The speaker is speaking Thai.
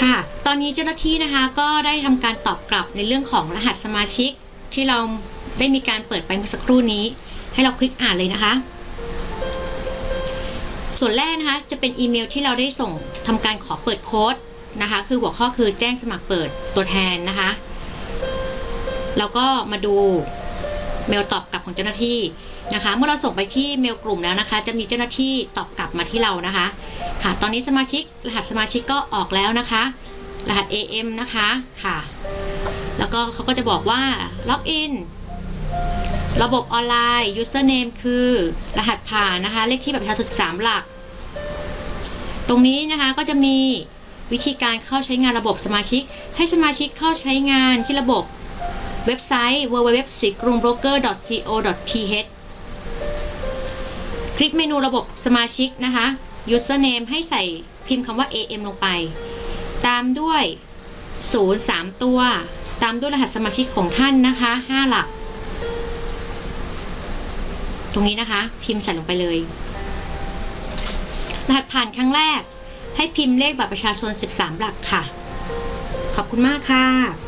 ค่ะ ตอนนี้เจ้าหน้าที่นะคะก็ได้ทำการตอบกลับในเรื่องของรหัสสมาชิก ที่เราได้มีการเปิดไปเมื่อสักครู่นี้ ให้เราคลิกอ่านเลยนะคะ ส่วนแรกนะคะจะเป็นอีเมลที่เราได้ส่งทำการขอเปิดโค้ดนะคะ คือหัวข้อคือแจ้งสมัครเปิดตัวแทนนะคะ แล้วก็มาดู เมลตอบกลับของเจ้าหน้าที่นะคะ เมื่อเราส่งไปที่เมลกลุ่มแล้วนะคะ จะมีเจ้าหน้าที่ตอบกลับมาที่เรานะคะ ค่ะ ตอนนี้สมาชิกรหัสสมาชิกก็ออกแล้วนะคะ รหัส AM นะคะค่ะ แล้วก็เขาก็จะบอกว่าล็อกอินระบบออนไลน์ username คือ รหัสผ่านนะคะ เลขที่แบัตรประชาชน13 หลัก ตรงนี้นะคะก็จะมีวิธีการเข้าใช้งานระบบสมาชิก ให้สมาชิกเข้าใช้งานที่ระบบ เว็บไซต์ www สิกรุง broker co th คลิกเมนูระบบสมาชิกนะคะ username ให้ใส่พิมพ์คำว่า am ลงไป ตามด้วย0 3 ตัว ตามด้วยรหัสสมาชิกของท่านนะคะ 5 หลัก ตรงนี้นะคะ พิมพ์ใส่ลงไปเลย รหัสผ่านครั้งแรก ให้พิมพ์เลขบัตรประชาชน 13 หลักค่ะ ขอบคุณมากค่ะ